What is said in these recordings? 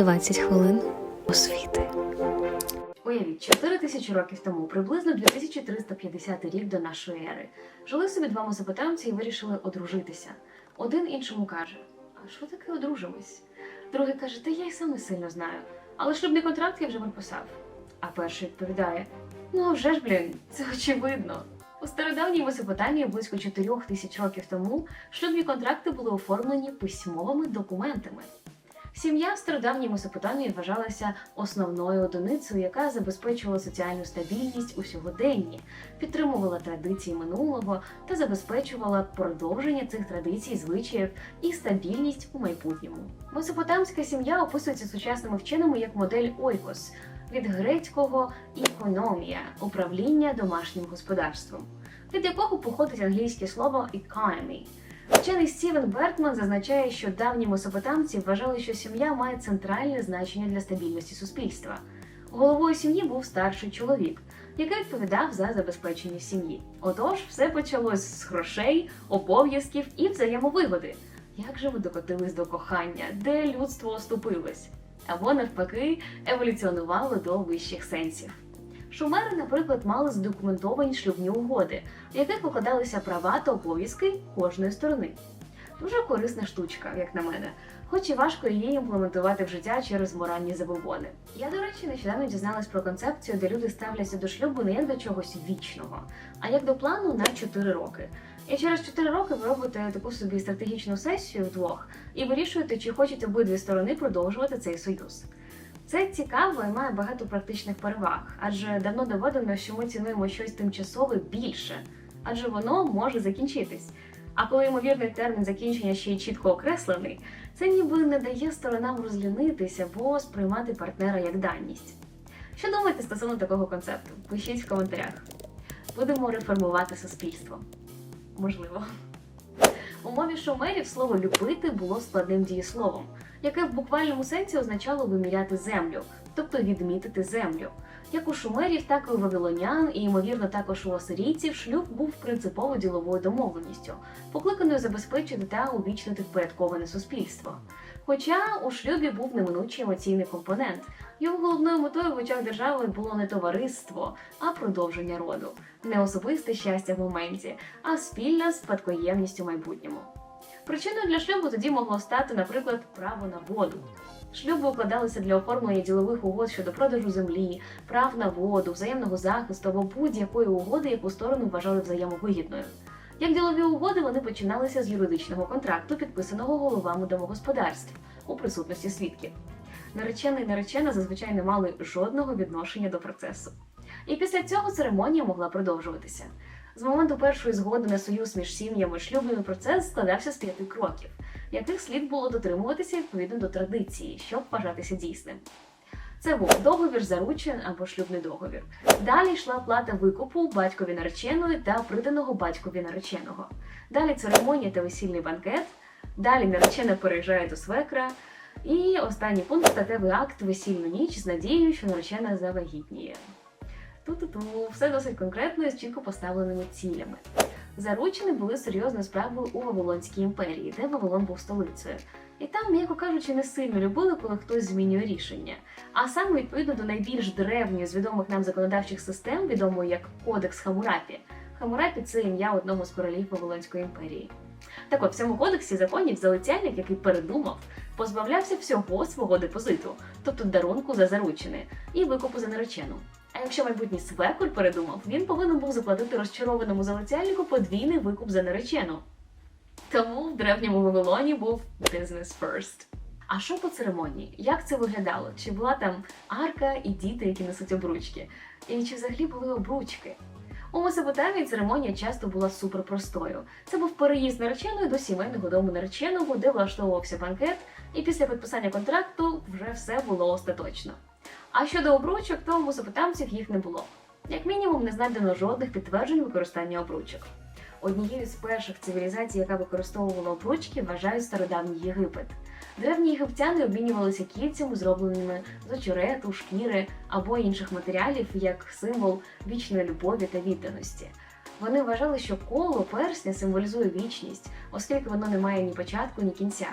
20 хвилин освіти. Уявіть, 4 тисячі років тому, приблизно 2350 рік до нашої ери, жили собі два месопотамці і вирішили одружитися. Один іншому каже: А що таке одружимось? Другий каже, та я й сам не сильно знаю, але шлюбний контракт я вже підписав. А перший відповідає: Ну, вже ж, блін, це очевидно. У стародавній Месопотамії близько 4 тисяч років тому шлюбні контракти були оформлені письмовими документами. Сім'я в стародавній Месопотамії вважалася основною одиницею, яка забезпечувала соціальну стабільність у сьогоденні, підтримувала традиції минулого та забезпечувала продовження цих традицій, звичаїв і стабільність у майбутньому. Месопотамська сім'я описується сучасними вченими як модель ойкос від грецького ікономія управління домашнім господарством, від якого походить англійське слово economy. Вчений Стівен Бертман зазначає, що давні месопотамці вважали, що сім'я має центральне значення для стабільності суспільства. Головою сім'ї був старший чоловік, який відповідав за забезпечення сім'ї. Отож, все почалось з грошей, обов'язків і взаємовигоди. Як же ви докотились до кохання, де людство оступилось? Або навпаки, еволюціонувало до вищих сенсів. Шумери, наприклад, мали задокументовані шлюбні угоди, в яких покладалися права та обов'язки кожної сторони. Дуже корисна штучка, як на мене, хоч і важко її імплементувати в життя через моральні забобони. Я, до речі, нещодавно дізналась про концепцію, де люди ставляться до шлюбу не як до чогось вічного, а як до плану на 4 роки. І через 4 роки ви робите таку собі стратегічну сесію вдвох і вирішуєте, чи хочете обидві сторони продовжувати цей союз. Це цікаво і має багато практичних переваг, адже давно доведено, що ми цінуємо щось тимчасове більше, адже воно може закінчитись. А коли ймовірний термін закінчення ще й чітко окреслений, це ніби не дає сторонам розлінитися або сприймати партнера як даність. Що думаєте стосовно такого концепту? Пишіть в коментарях. Будемо реформувати суспільство. Можливо. У мові шумерів слово любити було складним дієсловом, яке в буквальному сенсі означало виміряти землю, тобто відмітити землю. Як у шумерів, так і у вавилонян, і ймовірно також у асирійців, шлюб був принципово діловою домовленістю, покликаною забезпечити та увічнити впорядковане суспільство. Хоча у шлюбі був неминучий емоційний компонент, його головною метою в очах держави було не товариство, а продовження роду, не особисте щастя в моменті, а спільна спадкоємність у майбутньому. Причиною для шлюбу тоді могло стати, наприклад, право на воду. Шлюби укладалися для оформлення ділових угод щодо продажу землі, прав на воду, взаємного захисту або будь-якої угоди, яку сторону вважали взаємовигідною. Як ділові угоди, вони починалися з юридичного контракту, підписаного головами домогосподарств у присутності свідків. Наречений і наречена зазвичай не мали жодного відношення до процесу. І після цього церемонія могла продовжуватися. З моменту першої згоди на союз між сім'ями шлюбний процес складався з п'яти кроків, яких слід було дотримуватися відповідно до традиції, щоб вважатися дійсним. Це був договір заручин або шлюбний договір. Далі йшла плата викупу батькові нареченої та приданого батькові нареченого. Далі церемонія та весільний банкет. Далі наречена переїжджає до свекра. І останній пункт статевий акт весільну ніч з надією, що наречена завагітніє. Ту-ту-ту, все досить конкретно і з чітко поставленими цілями. Заручені були серйозною справою у Вавилонській імперії, де Вавилон був столицею. І там, м'яко кажучи, не сильно любили, коли хтось змінює рішення. А саме відповідно до найбільш древньої з відомих нам законодавчих систем, відомої як Кодекс Хамурапі. Хамурапі це ім'я одного з королів Вавилонської імперії. Так от в цьому кодексі законів залицяльник, який передумав, позбавлявся всього свого депозиту, тобто дарунку за заручини і викупу за наречену. А якщо майбутній свекор передумав, він повинен був заплатити розчарованому залицяльнику подвійний викуп за наречену. Тому в древньому Вавилоні був business first. А що по церемонії? Як це виглядало? Чи була там арка і діти, які несуть обручки? І чи взагалі були обручки? У Месопотамії церемонія часто була суперпростою. Це був переїзд нареченої до сімейного дому нареченого, де влаштовувався банкет, і після підписання контракту вже все було остаточно. А щодо обручок, то у месопотамців їх не було. Як мінімум, не знайдено жодних підтверджень використання обручок. Однією з перших цивілізацій, яка використовувала обручки, вважають стародавній Єгипет. Древні єгиптяни обмінювалися кільцями, зробленими з очерету, шкіри або інших матеріалів як символ вічної любові та відданості. Вони вважали, що коло персня символізує вічність, оскільки воно не має ні початку, ні кінця.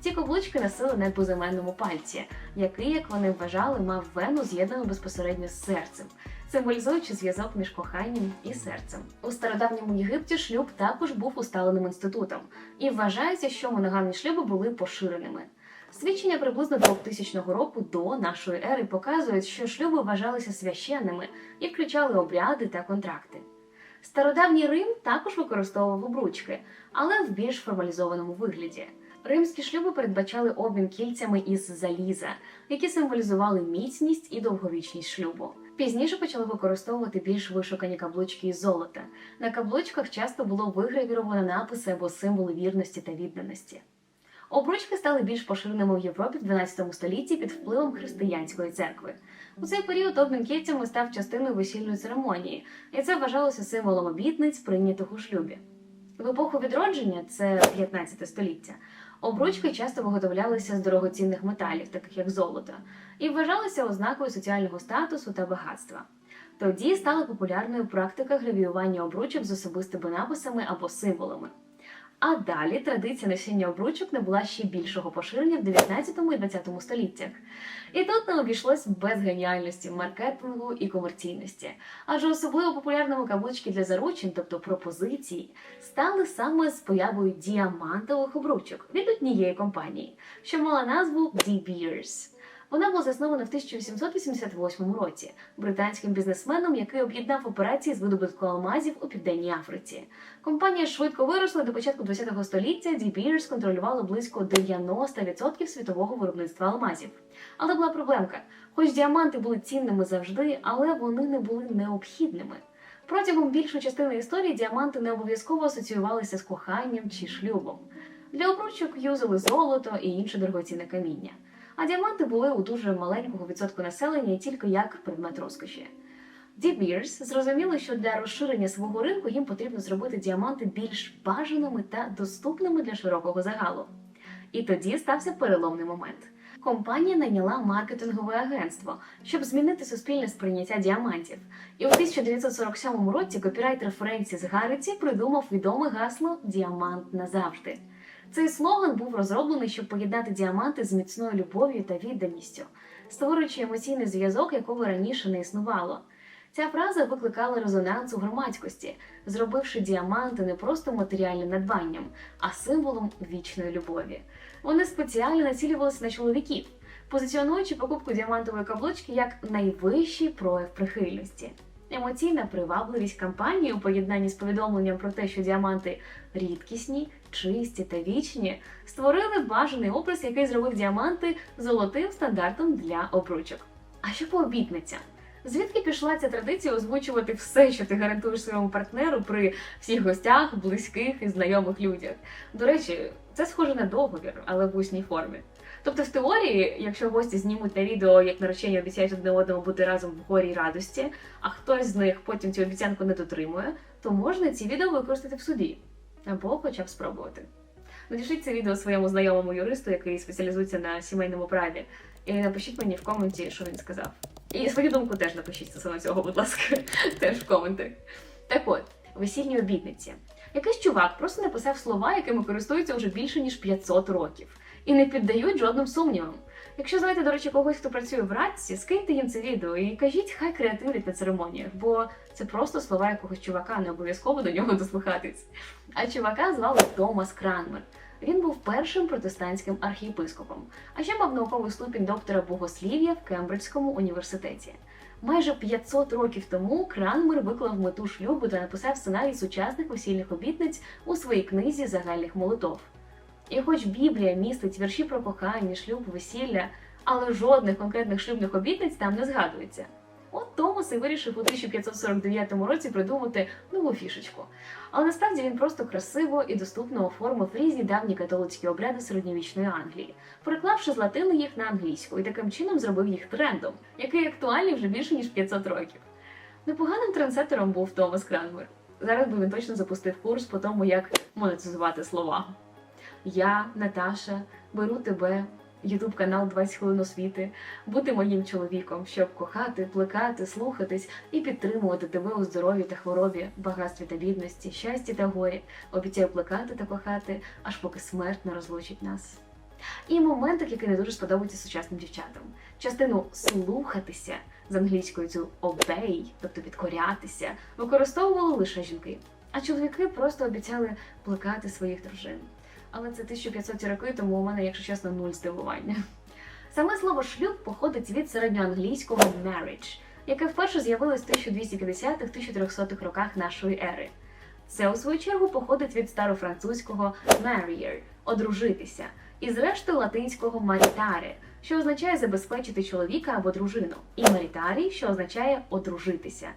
Ці каблучки носили на безіменному пальці, який, як вони вважали, мав вену з'єднану безпосередньо з серцем, символізуючи зв'язок між коханням і серцем. У стародавньому Єгипті шлюб також був усталеним інститутом, і вважається, що моногамні шлюби були поширеними. Свідчення приблизно 2000 року до нашої ери показують, що шлюби вважалися священними і включали обряди та контракти. Стародавній Рим також використовував обручки, але в більш формалізованому вигляді. Римські шлюби передбачали обмін кільцями із заліза, які символізували міцність і довговічність шлюбу. Пізніше почали використовувати більш вишукані каблучки із золота. На каблучках часто було вигравіровано написи або символи вірності та відданості. Обручки стали більш поширеними в Європі в 12 столітті під впливом християнської церкви. У цей період обмін кільцями став частиною весільної церемонії, і це вважалося символом обітниць, прийнятих у шлюбі. В епоху відродження, це 15 століття, обручки часто виготовлялися з дорогоцінних металів, таких як золото, і вважалися ознакою соціального статусу та багатства. Тоді стала популярною практика гравіювання обручок з особистими написами або символами. А далі традиція носіння обручок набула ще більшого поширення в 19 і 20 століттях. І тут не обійшлось без геніальності маркетингу і комерційності. Адже особливо популярними каблучки для заручин, тобто пропозиції, стали саме з появою діамантових обручок від однієї компанії, що мала назву De Beers. Вона була заснована в 1888 році британським бізнесменом, який об'єднав операції з видобутку алмазів у південній Африці. Компанія швидко виросла до початку ХХ століття. De Beers контролювала близько 90% світового виробництва алмазів. Але була проблемка: хоч діаманти були цінними завжди, але вони не були необхідними. Протягом більшої частини історії діаманти не обов'язково асоціювалися з коханням чи шлюбом. Для обручок юзали золото і інше дорогоцінне каміння. А діаманти були у дуже маленького відсотку населення тільки як предмет розкоші. De Beers зрозуміли, що для розширення свого ринку їм потрібно зробити діаманти більш бажаними та доступними для широкого загалу. І тоді стався переломний момент. Компанія найняла маркетингове агентство, щоб змінити суспільне сприйняття діамантів. І у 1947 році копірайтер Френсіс Гарриті придумав відоме гасло Діамант назавжди. Цей слоган був розроблений, щоб поєднати діаманти з міцною любов'ю та відданістю, створюючи емоційний зв'язок, якого раніше не існувало. Ця фраза викликала резонанс у громадськості, зробивши діаманти не просто матеріальним надбанням, а символом вічної любові. Вони спеціально націлювалися на чоловіків, позиціонуючи покупку діамантової каблучки як найвищий прояв прихильності. Емоційна привабливість кампанії у поєднанні з повідомленням про те, що діаманти рідкісні, чисті та вічні, створили бажаний образ, який зробив діаманти золотим стандартом для обручок. А що по обітницям? Звідки пішла ця традиція озвучувати все, що ти гарантуєш своєму партнеру при всіх гостях, близьких і знайомих людях? До речі, це схоже на договір, але в усній формі. Тобто, в теорії, якщо гості знімуть на відео, як наречені обіцяють одне одному бути разом в горі радості, а хтось з них потім цю обіцянку не дотримує, то можна ці відео використати в суді або хоча б спробувати. Надішліть це відео своєму знайомому юристу, який спеціалізується на сімейному праві, і напишіть мені в коменті, що він сказав. І свою думку теж напишіть стосовно цього, будь ласка, теж в коментах. Так от, весільні обітниці. Якийсь чувак просто написав слова, якими користуються вже більше ніж 500 років, і не піддають жодним сумнівам. Якщо знаєте, до речі, когось, хто працює в радці, скиньте їм це відео і кажіть, хай креативлять на церемоніях, бо це просто слова якогось чувака, не обов'язково до нього дослухатись. А чувака звали Томас Кранмер. Він був першим протестантським архієпископом, а ще мав науковий ступінь доктора богослів'я в Кембриджському університеті. Майже 500 років тому Кранмер виклав мету шлюбу та написав сценарій сучасних весільних обітниць у своїй книзі загальних молитов. І хоч Біблія містить вірші про кохання, шлюб, весілля, але жодних конкретних шлюбних обітниць там не згадується. От Томас і вирішив у 1549 році придумати нову фішечку. Але насправді він просто красиво і доступно оформив різні давні католицькі обряди середньовічної Англії, переклавши з латини їх на англійську і таким чином зробив їх трендом, який актуальний вже більше ніж 500 років. Непоганим трендсеттером був Томас Кранмер. Зараз би він точно запустив курс по тому, як монетизувати слова. Я, Наташа, беру тебе, Ютуб канал 20 хвилин освіти, бути моїм чоловіком, щоб кохати, плекати, слухатись і підтримувати тебе у здоров'ї та хворобі, багатстві та бідності, щасті та горі. Обіцяю плекати та кохати, аж поки смерть не розлучить нас. І моментик, який не дуже сподобається сучасним дівчатам. Частину слухатися з англійською цю obey, тобто підкорятися, використовували лише жінки. А чоловіки просто обіцяли плекати своїх дружин. Але це 1500 роки, тому у мене, якщо чесно, нуль здивування. Саме слово шлюб походить від середньоанглійського marriage, яке вперше з'явилось в 1250-1300 роках нашої ери. Це, у свою чергу, походить від старофранцузького marrier – одружитися, і зрештою латинського maritare, що означає забезпечити чоловіка або дружину, і maritari, що означає одружитися.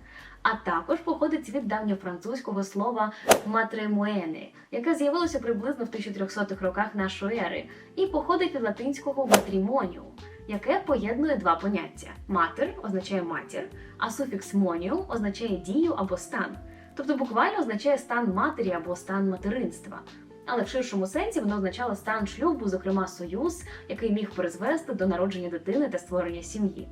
А також походить від давньофранцузького слова матремуене, яке з'явилося приблизно в 1300-х роках нашої ери, і походить від латинського matrimoниum, яке поєднує два поняття: матер означає матір, а суфікс моніум означає дію або стан. Тобто буквально означає стан матері або стан материнства. Але в ширшому сенсі воно означало стан шлюбу, зокрема союз, який міг призвести до народження дитини та створення сім'ї.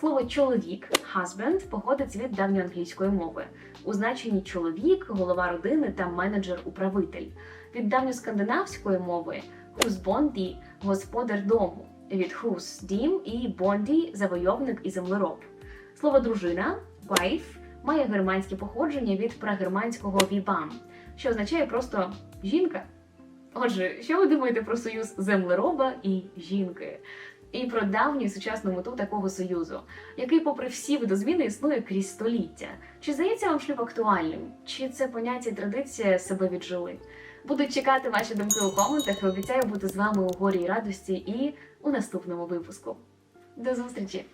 Слово чоловік husband походить від давньоанглійської мови у значенні чоловік, голова родини та менеджер-управитель. Від давньоскандинавської мови хузбонді господар дому, від хус дім і бонді завойовник і землероб. Слово дружина wife має германське походження від прагерманського вібам, що означає просто жінка. Отже, що ви думаєте про союз землероба і жінки? І про давню сучасну мету такого союзу, який, попри всі видозміни, існує крізь століття. Чи здається вам шлюб актуальним? Чи це поняття і традиція себе віджили? Буду чекати ваші думки у коментах і обіцяю бути з вами у горі і радості і у наступному випуску. До зустрічі!